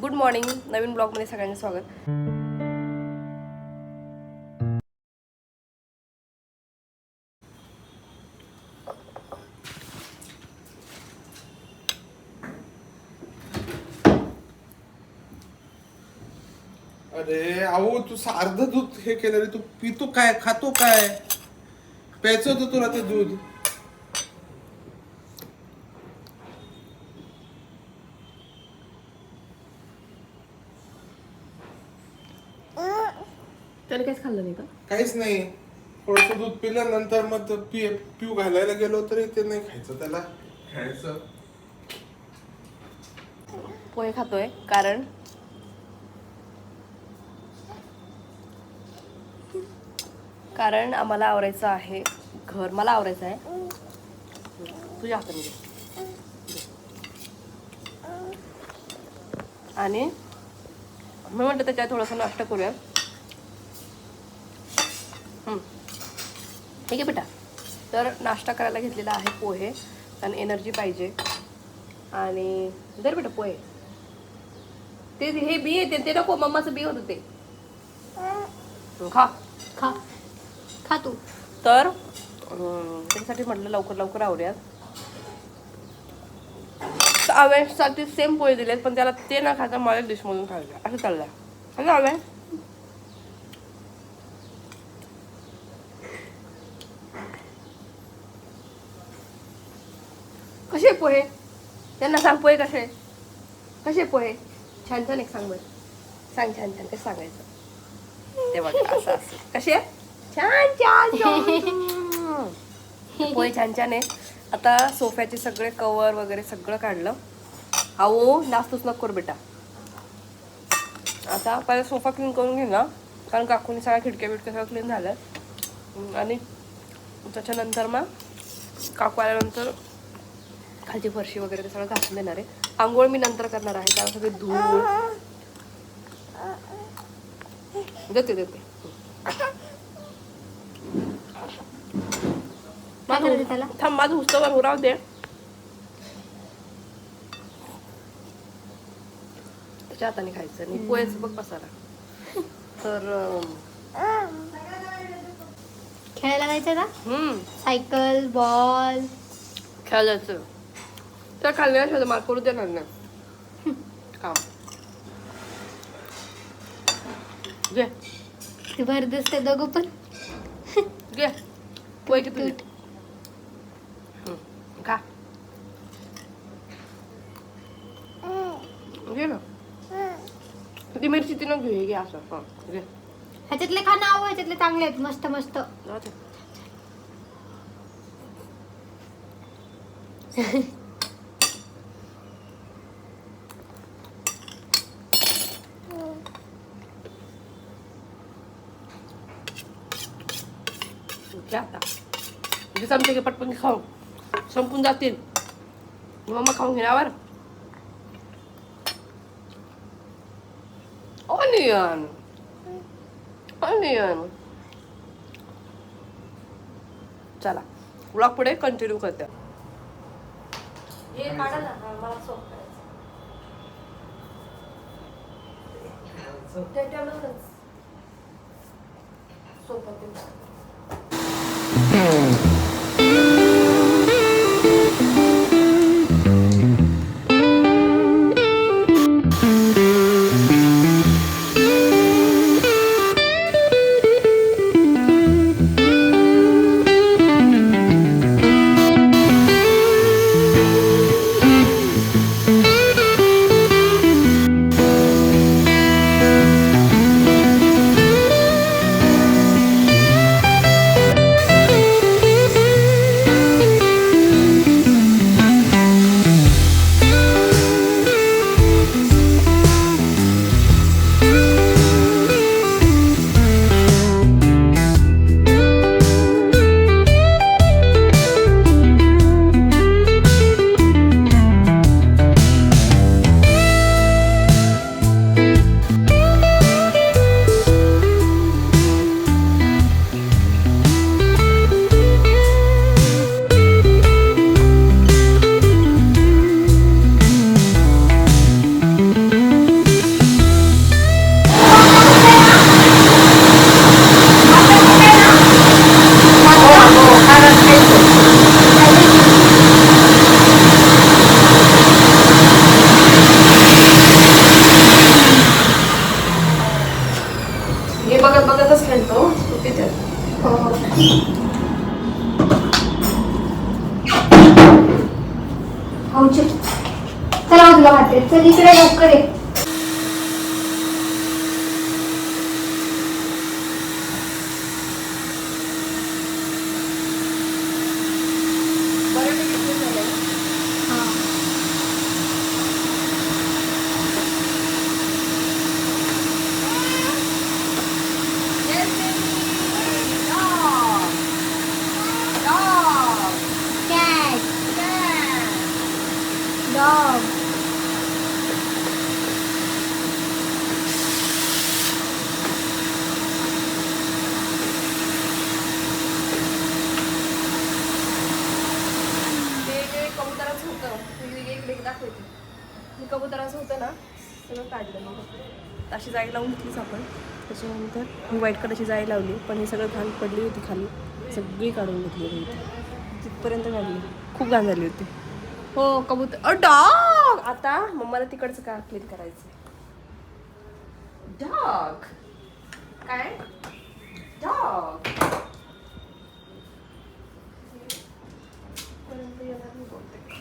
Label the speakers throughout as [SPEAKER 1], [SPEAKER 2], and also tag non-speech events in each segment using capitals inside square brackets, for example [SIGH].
[SPEAKER 1] Good morning नवीन ब्लॉगमध्ये सगळ्यांचं स्वागत.
[SPEAKER 2] अरे अहो तू अर्ध दूध हे केलं रे. तू पितो काय खातो काय? प्यायचं होतं तुला ते दूध
[SPEAKER 1] त्याने काहीच खाल्लं नाही का
[SPEAKER 2] काहीच नाही. थोडस दूध पिल्यानंतर मग पि पिऊ घालायला गेलो तरी ते नाही खायचं त्याला. खायचं.
[SPEAKER 1] पोहे खातोय कारण? कारण आम्हाला आवरायचं आहे घर. मला आवरायचं आहे. तुझ्या हाताने घे. आणि मी म्हणते त्याच्यात थोडासा नाश्ता करूया ठीक आहे बेटा तर नाश्ता करायला घेतलेला आहे पोहे कारण एनर्जी पाहिजे. आणि दर बेटा पोहे. ते हे बी येते ते नको मम्माचं बी होतं ते. खा.
[SPEAKER 3] खा. खा तू.
[SPEAKER 1] तर त्याच्यासाठी म्हटलं लवकर लवकर आवरूयात. तर आव्यासाठी सेम पोहे दिलेत पण त्याला ते न खाता मला डिशमधून खायचं असं चाललंय. असं आव्या? कसे पोहे? त्यांना सांग पोहे कसे कसे पोहे? छान छान एक सांग बरं. सांग छान छान कसं सांगायचं? ते बघ असं असं. कसे छान छान. [LAUGHS] पोहे छान छान आहे आता सोफ्याचे सगळे कवर वगैरे सगळं काढलं. अहो जास्तच नको करू बेटा. आता पहिला सोफा क्लीन करून घे ना. कारण काकूने सगळ्या खिडक्या बिडक्या सगळं क्लीन झालं आणि त्याच्यानंतर मग काकू आल्यानंतर खालची फरशी वगैरे ते सगळं घासून देणार आहे. आंघोळ मी नंतर करणार आहे त्याला सगळे धूळ. देते देते. थांब माझं उस्तवर उराव दे. त्याच्या हाताने खायचं आणि पोहेचं बघ पसारा. तर
[SPEAKER 3] खेळायला जायचं का?
[SPEAKER 1] हम्म.
[SPEAKER 3] Cycle ball.
[SPEAKER 1] खेळायचं त्या खाल्ल्याशिवाय मला करू देणार नाही. काम. घे.
[SPEAKER 3] ते भर दिसते दोघं पण.
[SPEAKER 1] घे. दिले? हम्म, खा. घे ना. ती मिरची ती नको घेऊ हे घे असं. हां. घे.
[SPEAKER 3] ह्याच्यातले खाणं हवं ह्याच्यातले चांगले आहेत मस्त मस्त.
[SPEAKER 1] जाऊ दे. [LAUGHS] घे आता म्हणजे चमचे घे पटपण खाऊ संपून जातील. मम्मा खाऊन घेण्यावर ऑनियन ऑनियन चला ब्लॉग पुढे कंटिन्यू करते. हे हा, सोप त्याच्यानंतर मी व्हाईट कलरची जाळी लावली पण हे सगळं घाण पडली होती खाली. सगळी काढून घेतली होती. तिथपर्यंत काढली खूप घाण झाली होती. हो कबूतर. अ डॉग आता मम्माला तिकडचं का क्लीन करायचं डॉग काय? डॉग पर्यंत येणार नाही बहुतेक.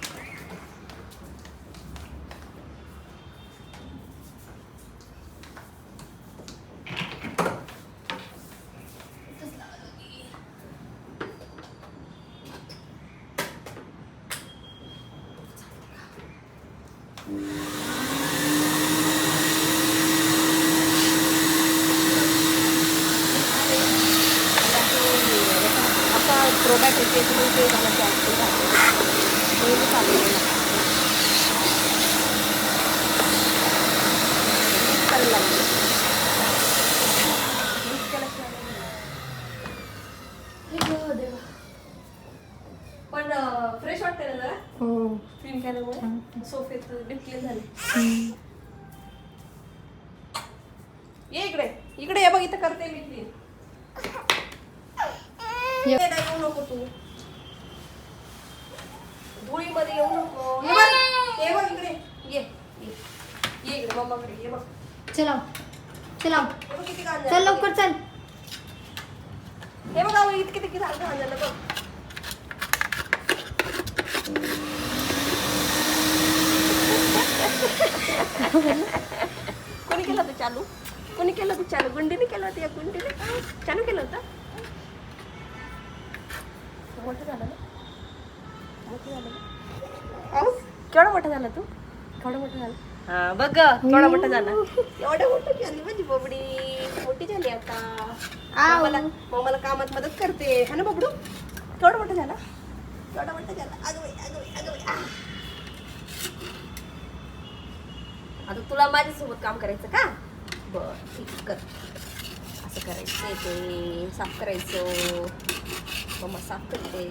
[SPEAKER 1] आता प्रोडक्ट येते तुम्ही ते झालं की ॲक्टिव्ह झालं नेहमी चालू आहे ना. Mix करायला लागली. Mix केल्याशिवाय नाही होणार. हे गं देवा. पण फ्रेश वाटते ना जरा
[SPEAKER 3] हो
[SPEAKER 1] क्लीन केल्यामुळे सोफेत डिप्लेन झाले
[SPEAKER 3] हम्म.
[SPEAKER 1] ये इकडे इकडे ये बघ इथं करते मी क्लीन
[SPEAKER 3] ये.
[SPEAKER 1] येऊ नको तू धुळीमध्ये येऊ नको हे बघ हे बघ इकडे ये ये. ये इकडे मम्माकडे ये बघ
[SPEAKER 3] चला चला
[SPEAKER 1] हे बघ किती घाण
[SPEAKER 3] चल
[SPEAKER 1] झालं.
[SPEAKER 3] लवकर चल
[SPEAKER 1] हे बघ अहो, इतके किती घाण घाण झालं बघ कोणी केलं होतं चालू कोणी केलं होतं चालू गुंडीने केलं होतं या गुंडीने चालू केलं होतं? मोठं झालं ना? मोठं झालं ना? अहो, केवढा मोठा झाला तू? केवढा मोठा झाला? हा बघ केवढा मोठा झाला. एवढा मोठा झाली माझी बबडी मोठी झाली आता. मला मग मला कामात मदत करते. हा ना बबडू? केवढा मोठा झाला? केवढा मोठा झाला? अगं बाई, अगं बाई, अगं बाई, आ. आता तुला माझ्यासोबत काम करायचं का? बर ठीक कर असं करायचं ते साफ करायचं मम्मा साफ करते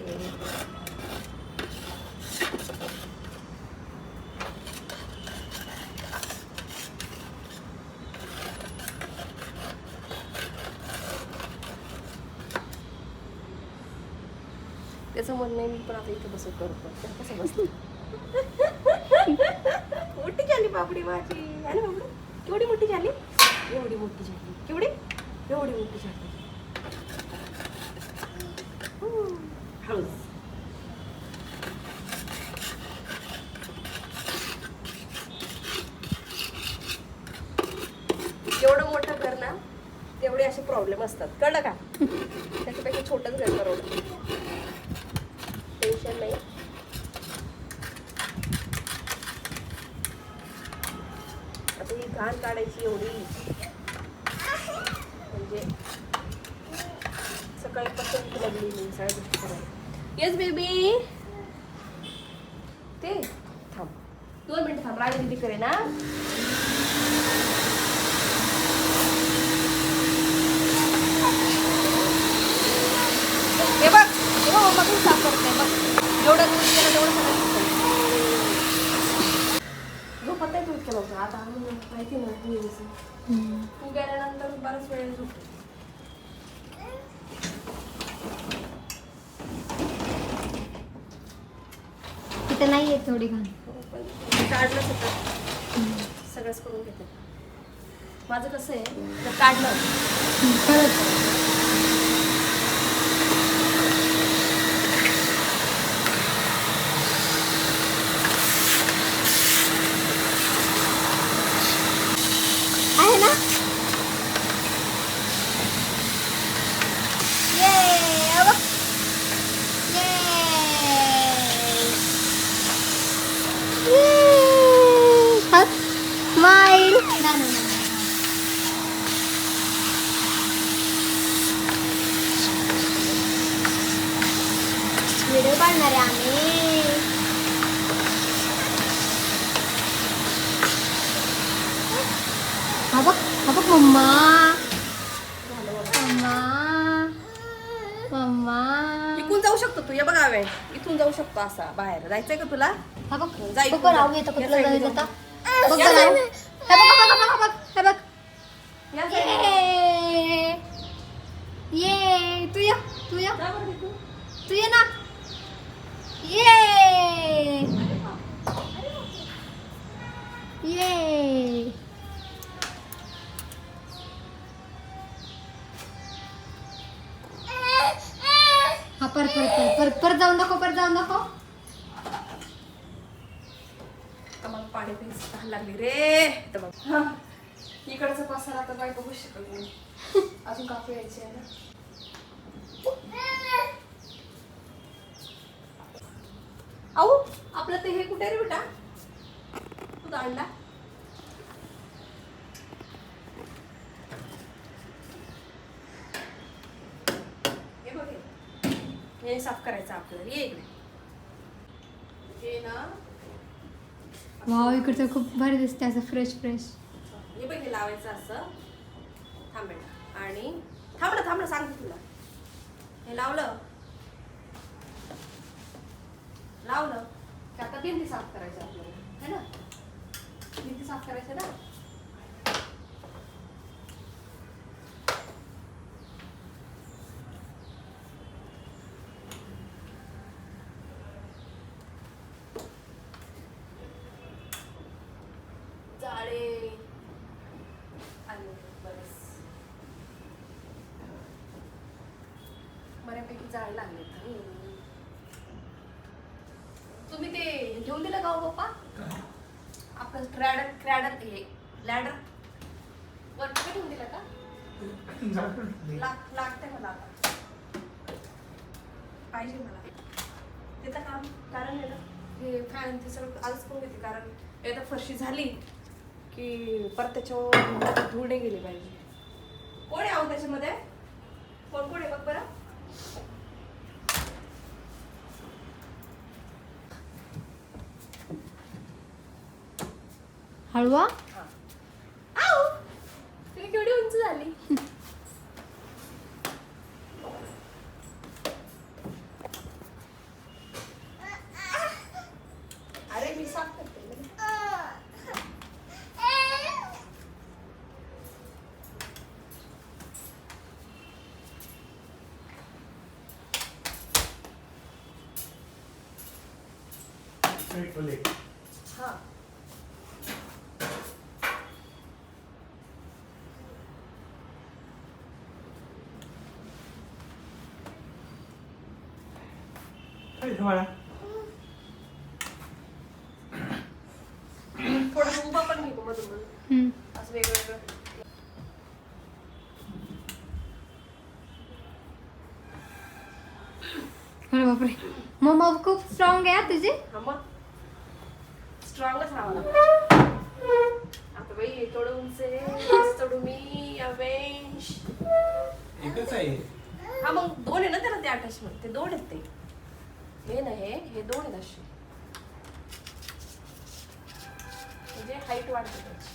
[SPEAKER 1] त्याचं म्हणणं आहे मी पण आता इथे बसून करतो तर कसं बसलं मोठी झाली बाबडी माझी है ना बाबडू केवढी मोठी झाली एवढी मोठी झाली. केवढी एवढी मोठी झाली हम्म, हळूच जेवढं मोठं घर ना तेवढे असे प्रॉब्लेम असतात कळलं का त्याच्यापेक्षा छोटंच घर परवडतं टेन्शन नाही आता ही करायची एवढी. म्हणजे सकाळीपासून ती लागली मी सगळ्या गोष्टी करायला. येस बेबी ते थांब. दोन मिनिटं थांब. राणी दिदी करे ना हे बघ हे बघ मम्मा तू साफ करते बघ. जेवढं दूध केलं तेवढं सगळं झोपत नाही तू इतक्या लवकर आता आम्ही माहिती ना तू येईस.
[SPEAKER 3] हम्म.
[SPEAKER 1] तू गेल्यानंतर बराच वेळ झोप.
[SPEAKER 3] तिथं नाही येत थोडी घाण
[SPEAKER 1] पण काढलंच होतं. सगळंच करून घेते. माझं कसं आहे काढलं
[SPEAKER 3] खरंच ना ना व्हिडिओ काढणार आहे आम्ही हा बघ हा बघ मम्मा मम्मा मम्मा
[SPEAKER 1] इकडून जाऊ शकतो तू. ये बघा वेळ इथून जाऊ शकतो असा बाहेर. जायचंय का तुला?
[SPEAKER 3] हा बघ. येतो
[SPEAKER 1] या साईडने.
[SPEAKER 3] आता. बघ
[SPEAKER 1] या
[SPEAKER 3] राहू
[SPEAKER 1] साईडने.
[SPEAKER 3] हे बघ बघ बघ बघ बघ हे बघ.
[SPEAKER 1] या साईडने.
[SPEAKER 3] ये. ये. तू ये तू ये.
[SPEAKER 1] जा बरं तिथून.
[SPEAKER 3] तू ये ना. ये. ये हा पर पर पर पर पर जाऊन दाखव पर जाऊन दाखव
[SPEAKER 1] आम्हाला पाणी प्यायची तहान लागली रे तर बघ हा. इकडचा पसारा आता काय बघू शकत नाही अजून कापू यायची आहे ना आऊ आपलं ते हे कुठे रे बेटा? तू दांडला हे बघ हे. हे साफ करायचं आपल्याला ये इकडे. हे ना
[SPEAKER 3] वाव इकडचं खूप भारी दिसते असं फ्रेश फ्रेश
[SPEAKER 1] हे बघ हे लावायचं असं. थांब बेटा. आणि थांब ना थांब ना सांगते तुला. हे लावलं. लावलं की आता भिंती साफ करायची आपल्याला. है ना? भिंती साफ करायची ना? जाळे. आले बऱ्यापैकी जाळ लागले तुम्ही ते दिलं का हो पप्पा? आपलं क्रॅडर क्रॅडर हे लॅडर. वर तुम्ही दिलं का? लाग लागतंय मला आता. पाहिजे मला. तिथं काम कारण आहे ना हे फॅन ते सर्व आजच पण घेते कारण एकदा फरशी झाली की परत त्याच्यावर धूळ नाही गेली पाहिजे. कोण आहे आहो त्याच्यामध्ये कोण कोण आहे बघ बरं
[SPEAKER 3] हळवा
[SPEAKER 1] केवढी उंच झाली [LAUGHS] अरे मी साफ करते ना. हा थोडं उभा पण घेतो मधून मधून.
[SPEAKER 3] हम्म.
[SPEAKER 1] असं वेगवेगळं
[SPEAKER 3] अरे बापरे. मम्मा खूप स्ट्रॉंग आहे हा तुझी.
[SPEAKER 1] हा मग. स्ट्रॉंगच राहावं लागतं आता बाई थोडं उंच आहे आज चढू मी अवेश
[SPEAKER 2] एकच आहे.
[SPEAKER 1] हा मग दोन आहे ना त्याला ते अटॅचमेंट ते दोन आहेत ते. हे ना हे हे दोन आहेत असे म्हणजे हाईट वाढते त्याची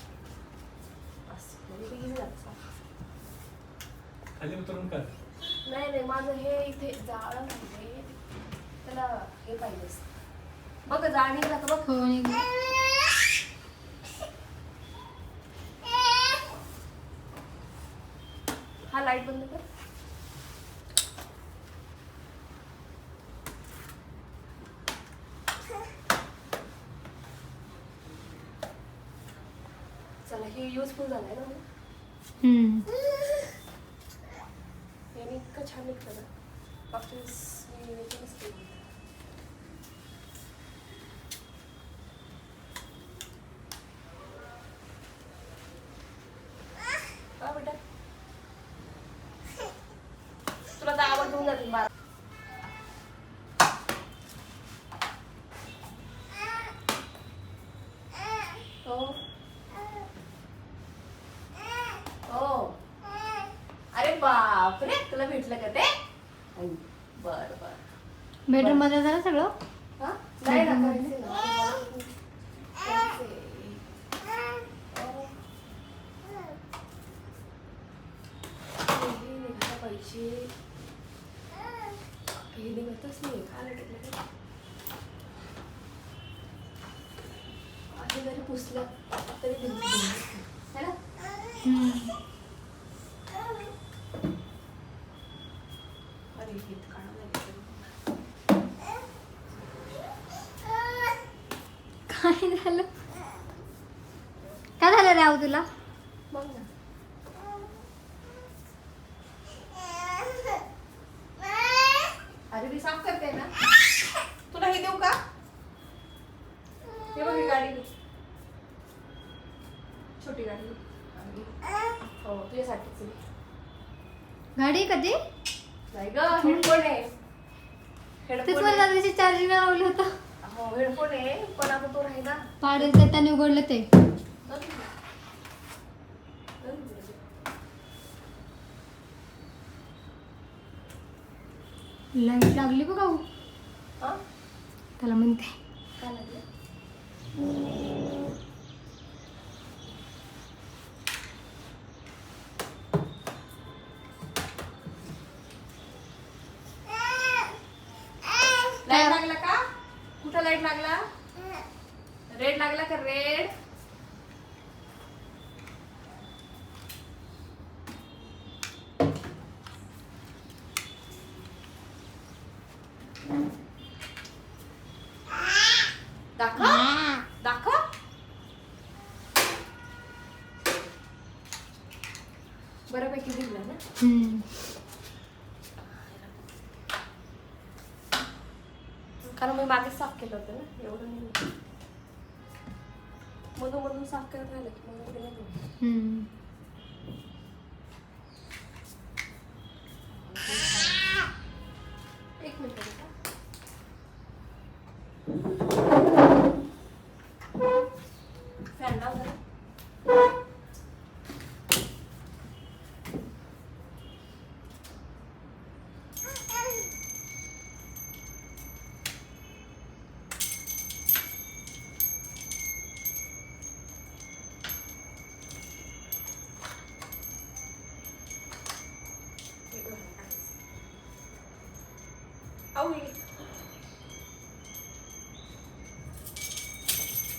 [SPEAKER 1] असं म्हणजे इझी जातं.
[SPEAKER 4] खाली उतरून कर
[SPEAKER 1] नाही नाही माझं हे इथे जाळं नाही त्याला हे पाहिजे असतं. बघ जाळ निघला का बघ
[SPEAKER 3] हो निघाली.
[SPEAKER 1] हा लाइट बंद कर चला हे युजफुल झालंय ना. [LAUGHS] याने इतकं छान निघतं ना. मागच्या वेळेस मी केलं होतं. हा बेटा तुला तर आवड होऊन जातील बारा हो भेटलं का ते बर बर
[SPEAKER 3] बेडरूममध्ये झालं सगळं
[SPEAKER 1] हा? नाही ना, करायचंय ना. हे निघायला पाहिजे. हे निघतच नाही. काय लटकलं? आहे जरी पुसलं तरी निघत नाही. है ना? अरे हे काढावं लागेल.
[SPEAKER 3] काय झालं काय झालं रे आऊ तुला
[SPEAKER 1] बघ ना अरे मी साफ करते ना. तुला हे देऊ का? हे बघ गाडी. छोटी गाडी. हो तुझ्यासाठीच.
[SPEAKER 3] गाडी कधी?
[SPEAKER 1] नाही ग हेडफोन आहे.
[SPEAKER 3] तेच
[SPEAKER 1] हेडफोन
[SPEAKER 3] मला. त्याची चार्जिंग लावलं होतं.
[SPEAKER 1] हो हेडफोन आहे पण आता तो राही ना
[SPEAKER 3] पाडेल त्याने उघडलं ते. लाइट लागली बघ
[SPEAKER 1] हा?
[SPEAKER 3] त्याला म्हणते.
[SPEAKER 1] काय लागलं? लाइट लागला का? कुठं लाइट लागला? रेड लागला का रेड दाखव दाखव बऱ्यापैकी दिला ना. कारण मी मागे साफ केलं होतं ना एवढं नाही मधून मधून साफ करत राहिलं की मग जरा. हे बघ, आऊ ये.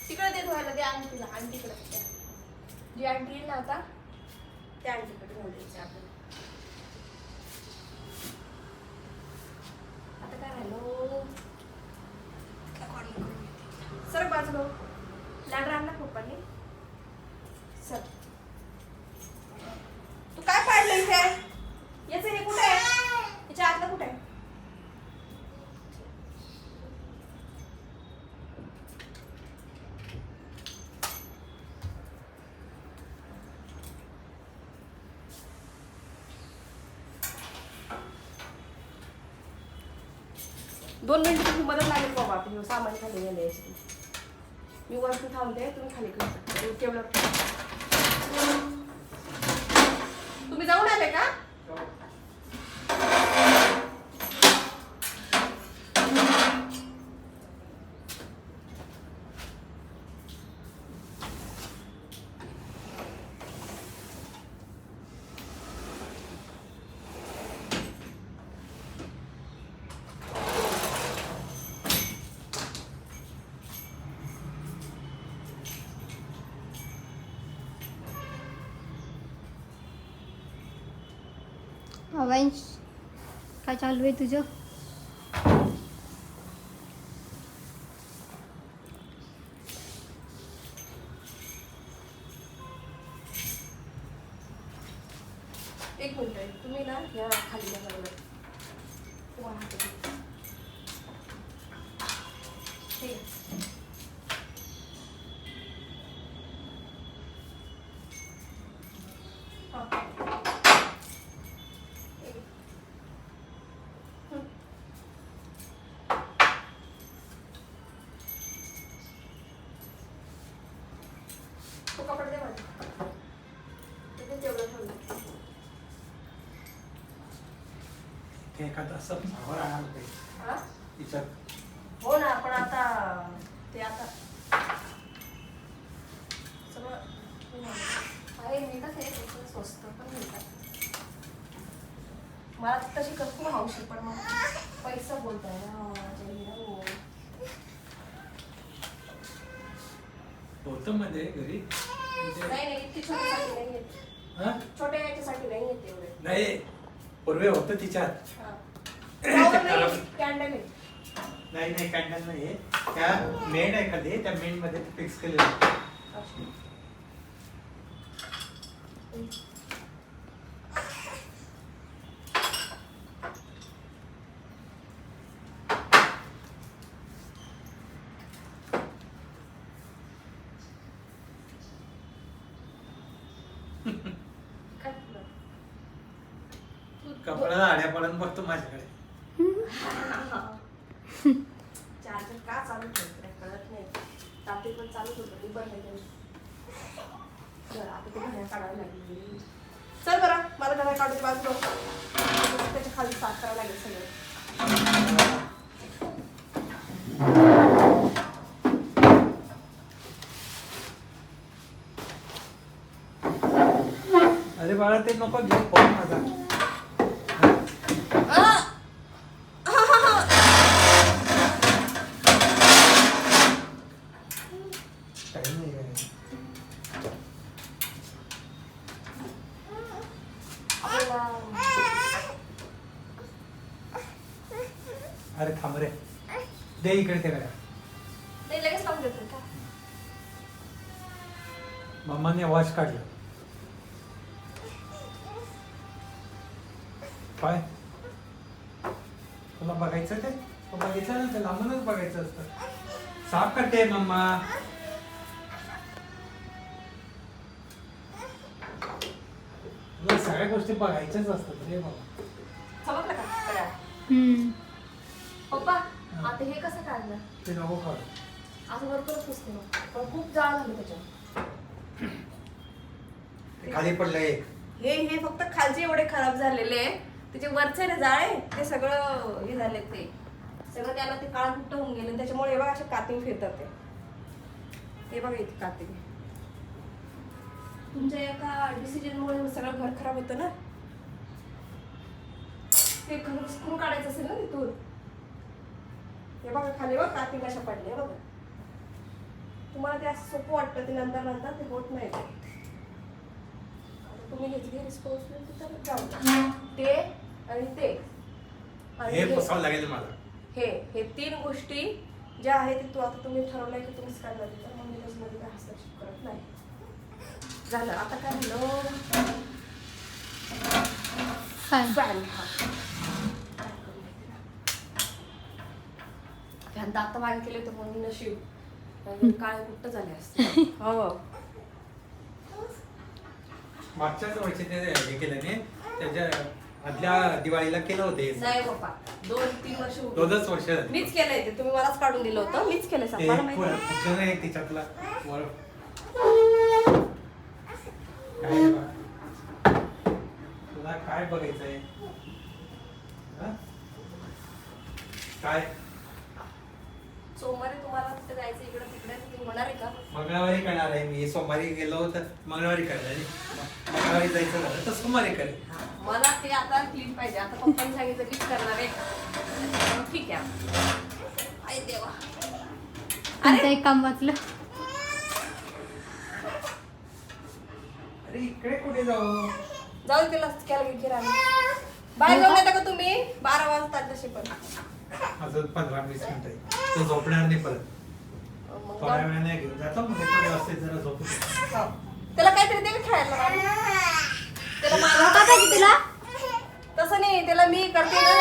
[SPEAKER 1] तिकडे दे धुवायला दे आंटीला आंटीकडे द्या. जी आंटी येईल ना आता त्या आंटीकडे घेऊन द्यायचे आपल्याला आता काय राहिलो काय काढलं करून घेते. सर बाजूला लॅडर आणला पप्पाने सर तू कुठे आहे? इथे याचं हे कुठे आहे? याच्या आतलं कुठे आहे? दोन मिनिटं तुम्ही मदत लागेल बाबा. आपण सामान खाली गेले मी वरती थांबते तुम्ही खाली करू. शकता केवढं तुम्ही जाऊन आले का?
[SPEAKER 3] वंश काय चालू आहे तुझं?
[SPEAKER 4] एखादा फ्लावर आणायला पाहिजे.
[SPEAKER 1] हा?
[SPEAKER 4] तिच्यात
[SPEAKER 1] हो ना पण आता ते आता सगळं अरे मिळतात हे त्याचं स्वस्त पण मिळतात. मला तशी खूप हौशी पण मग पैसा बोलताय ना हिरो.
[SPEAKER 4] होतं मध्ये घरी. म्हणजे-
[SPEAKER 1] नाही नाही इतकी छोट्यासाठी नाही येत.
[SPEAKER 4] हा?
[SPEAKER 1] छोट्या याच्यासाठी नाही येत एवढे.
[SPEAKER 4] नाही पूर्वी होतं तिच्यात
[SPEAKER 1] हा. Flower नाही, candle आहे.
[SPEAKER 4] नाही नाही कॅन्डल नाही त्या मेड आहे खाली. त्या मेडमध्ये फिक्स केलेलं कपड्याला आड्या पडून बघतो माझ्याकडे [LAUGHS]
[SPEAKER 1] चार्जर का चालू ठेवत नाही कळत नाही रात्री पण चालूच होतं आता ते चल बरं मला घड्याळ काढून बाजू त्याच्याखाली साफ करावं लागेल सगळं.
[SPEAKER 4] अरे बाळा ते नको घेऊ फोन माझा. करते मम्मा. सगळ्या गोष्टी बघायच्याच असतात रे बाबा
[SPEAKER 1] समजलं का?
[SPEAKER 3] हम्म.
[SPEAKER 1] पप्पा आता हे कसं काढलं?
[SPEAKER 4] ते नको काढू.
[SPEAKER 1] असं पुसते मग. पण खूप जाळ झालं त्याच्यावर
[SPEAKER 4] ते खाली पडलं एक.
[SPEAKER 1] हे हे फक्त खालचे एवढे खराब झालेले. आहे त्याचे वरचे ना जाळे ते सगळं हे झाले ते. सगळं त्याला ते काळ कुट्ट होऊन गेले त्याच्यामुळे हे बघा असे कातिंग फिरतात ते. हे बघा इथे कातिंग तुमच्या एका डिसिजनमुळे सगळं घर खराब होतं ना? ते घर स्क्रू काढायचं असेल ना तिथून. हे बघा खाली बघ कातिंग अशा पडल्या बघा. तुम्हाला ते असं सोपं वाटतं ते नंतर नंतर ते होत नाही तुम्ही घेतली रिस्पॉन्सिबिलिटी तर जाऊ. ते आणि ते.
[SPEAKER 4] हे लागेल मला.
[SPEAKER 1] हे हे तीन गोष्टी ज्या आहेत ते तू आता तुम्ही ठरवलंय की तुम्हीच काढणार आहे, तर मग मी त्याच्यामध्ये काय हस्तक्षेप करत नाही. झालं. आता काय झालं. फॅन फॅन तर आता मागे केले तर म्हणून नशीब. काळे कुट्ट झाले असते [LAUGHS] हो.
[SPEAKER 4] मागच्याच वर्षी ते हे केलं नाही त्याच्या आदल्या दिवाळीला केलं होते
[SPEAKER 1] नाही बाप्पा दोन तीन वर्ष होऊन
[SPEAKER 4] दोनच वर्ष. झाली.
[SPEAKER 1] मीच केलंय ते तुम्ही मलाच काढून दिलं होतं. मीच केलंय
[SPEAKER 4] ते
[SPEAKER 1] सांग मला माहिती आहे.
[SPEAKER 4] कुठलं नाही तिच्यातला वर- काय बा? तुला काय बघायचंय? हा? काय?
[SPEAKER 1] सोमवारी तुम्हाला तिथे जायचं? इकडे तिकडे? तुम्ही होणार आहे का?
[SPEAKER 4] मंगळवारी करणार आहे मी. सोमवारी गेलो तर मंगळवारी करणार आहे. मंगळवारी जायचं झालं तर सोमवारी करेल.
[SPEAKER 1] मला ते आता क्लीन पाहिजे. आता पप्पांनी सांगितलं मीच करणार आहे. मग ठीक आहे. आई देवा.
[SPEAKER 3] तुमचं एक काम वाचलं.
[SPEAKER 4] अरे इकडे कुठे जाऊ?
[SPEAKER 1] जाऊ त्याला घ्यायला आम्ही बाहेर जाऊन येता का तुम्ही. बारा वाजतात तसे पण.
[SPEAKER 4] अजून पंधरा वीस मिनिट आहे. तो झोपणार नाही परत.
[SPEAKER 1] मग
[SPEAKER 4] थोड्या
[SPEAKER 1] जाऊ.
[SPEAKER 4] वेळाने घेऊन जातो. मग एका व्यवस्थित जरा झोपू दे.
[SPEAKER 1] हो. त्याला काहीतरी दे खेळायला त्याला मागवता का की तिला. तसं नाही त्याला मी करते ना,